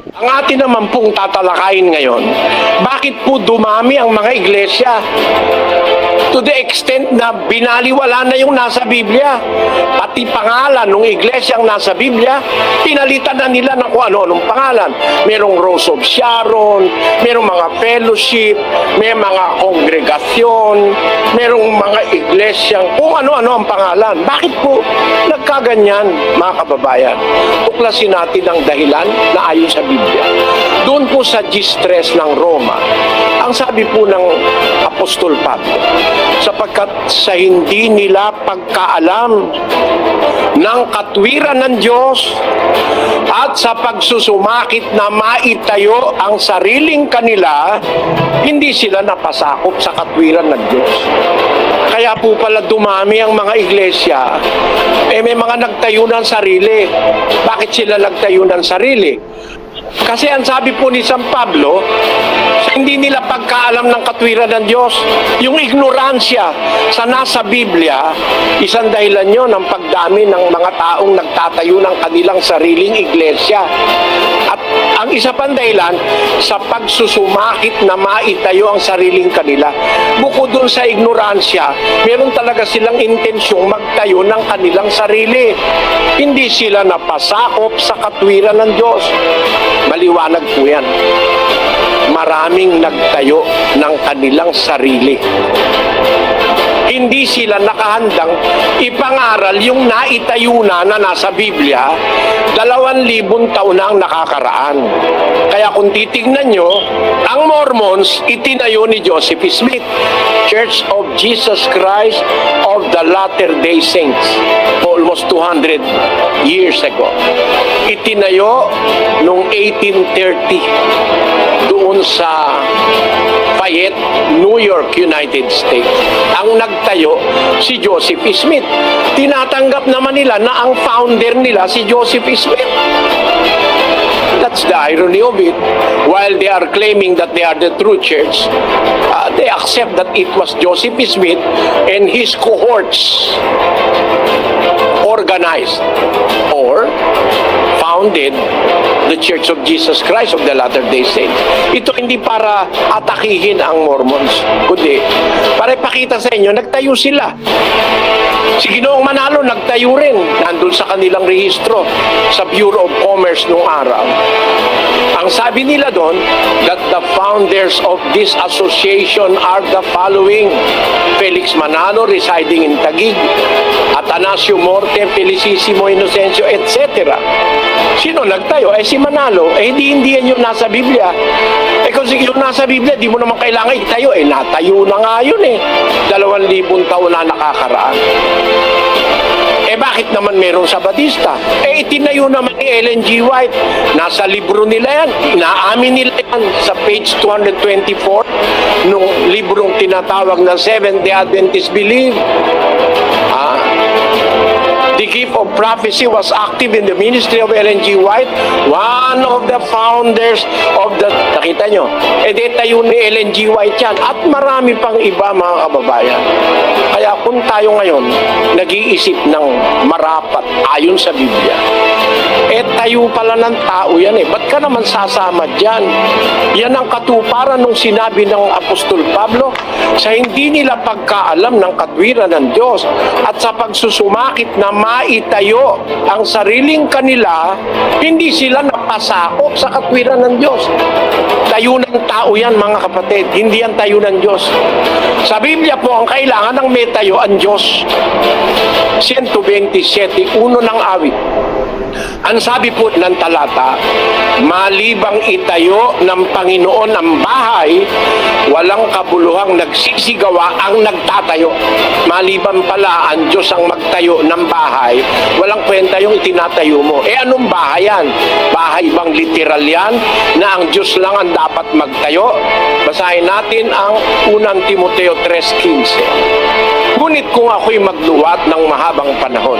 Ang atin naman pong tatalakayin ngayon, bakit po dumami ang mga iglesia? To the extent na binaliwala na yung nasa Biblia. Pati pangalan ng iglesia ang nasa Biblia, pinalitan na nila kung ano-anong pangalan. Merong Rose of Sharon, merong mga fellowship, may mga kongregasyon, merong mga iglesyang kung ano-ano ang pangalan. Bakit po nagkaganyan, mga kababayan? Tuklasin natin ang dahilan na ayon sa Biblia. Doon po sa distress ng Roma, ang sabi po ng Apostol Pablo, sapagkat sa hindi nila pagkaalam ng katwiran ng Diyos at sa pagsusumakit na maitayo ang sariling kanila, hindi sila napasakop sa katwiran ng Diyos. Kaya po pala dumami ang mga iglesia, eh may mga nagtayo ng sarili. Bakit sila nagtayo ng sarili? Kasi ang sabi po ni San Pablo, pagkaalam ng katwiran ng Diyos, yung ignoransya sa nasa Biblia, isang dahilan yon ng pagdami ng mga taong nagtatayo ng kanilang sariling iglesia. At ang isa pang dahilan, sa pagsusumakit na maitayo ang sariling kanila. Bukod dun sa ignoransya, meron talaga silang intensyong magtayo ng kanilang sarili. Hindi sila napasakop sa katwiran ng Diyos. Maliwanag po yan. Maraming nagtayo ng kanilang sarili. Hindi sila nakahandang ipangaral yung naitayo na na nasa Biblia, dalawan libong taon na ang nakakaraan. Kaya kung titignan nyo, ang Mormons itinayo ni Joseph Smith, Church of Jesus Christ of the Latter-day Saints, almost 200 years ago. Itinayo noong 1830 doon sa Fayette, New York, United States. Ang nagtayo si Joseph Smith. Tinatanggap naman nila na ang founder nila si Joseph Smith. That's the irony of it. While they are claiming that they are the true church, uh, they accept that it was Joseph Smith and his cohorts organized or founded the Church of Jesus Christ of the Latter-day Saints. Ito hindi para atakihin ang Mormons, kundi para ipakita sa inyo, nagtayo sila. Si Ginoong Manalo nagtayo rin, nandun sa kanilang rehistro sa Bureau of Commerce noong araw. Ang sabi nila doon, that the founders of this association are the following. Felix Manalo residing in Taguig, Atanasio Morte, Felicissimo Inocencio, etc. Sino nagtayo? Eh si Manalo. Eh hindi hindi yan yung nasa Biblia. Eh kung yung nasa Biblia, di mo naman kailangan itayo. Eh natayo na nga yun eh. Dalawang libong taon na nakakaraan. Eh bakit naman meron sa Batista? Eh itinayo naman ni Ellen G. White. Nasa libro nila yan. Inaamin nila yan sa page 224 nung librong tinatawag na Seventh-day Adventist Believe. The gift of prophecy was active in the ministry of Ellen G. White, one of the founders of the... Nakita nyo? E di tayo ni Ellen G. White yan. At marami pang iba mga kababayan. Kaya kung tayo ngayon nag-iisip ng marapat ayon sa Biblia, eh tayo pala ng tao yan eh. Ba't ka naman sasama dyan? Yan ang katuparan nung sinabi ng Apostol Pablo sa hindi nila pagkaalam ng katwiran ng Diyos at sa pagsusumakit na maitayo ang sariling kanila, hindi sila napasakop sa katwiran ng Diyos. Tayo ng tao yan mga kapatid, hindi yan tayo ng Diyos. Sa Biblia po, ang kailangan ng may tayo ang Diyos. 127, uno ng awit. Ang sabi po ng talata, malibang itayo ng Panginoon ang bahay, walang kabuluhang nagsisigawa ang nagtatayo. Maliban pala ang Diyos ang magtayo ng bahay, walang kwenta yung itinatayo mo. Eh anong bahay yan? Bahay bang literal yan na ang Diyos lang ang dapat magtayo? Basahin natin ang unang Timoteo 3.15. Ngunit kung ako'y magluwat ng mahabang panahon,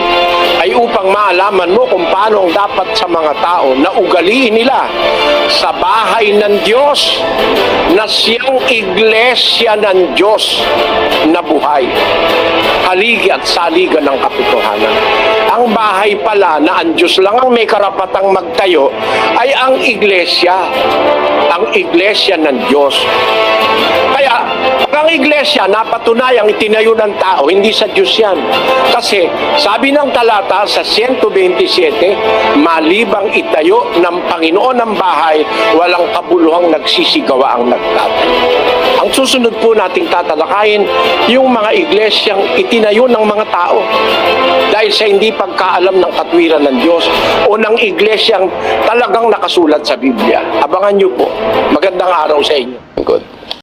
ay upang maalaman mo kung paano ang dapat sa mga tao na ugaliin nila sa bahay ng Diyos na siyang iglesia ng Diyos na buhay. Haligi at saligan ng katotohanan. ang bahay pala na ang Diyos lang ang may karapatang magtayo ay ang iglesia. Ang iglesia ng Diyos. Kaya, ang iglesia napatunayang itinayo ng tao, hindi sa Diyos yan. Kasi, sabi ng talata sa 127, malibang itayo ng Panginoon ng bahay, walang kabuluhang nagsisigawa ang nagtatayo. Ang susunod po nating tatalakayin, yung mga iglesyang itinayo ng mga tao dahil sa hindi pagkaalam ng katwiran ng Diyos o ng iglesyang talagang nakasulat sa Biblia. Abangan niyo po. Magandang araw sa inyo. Good.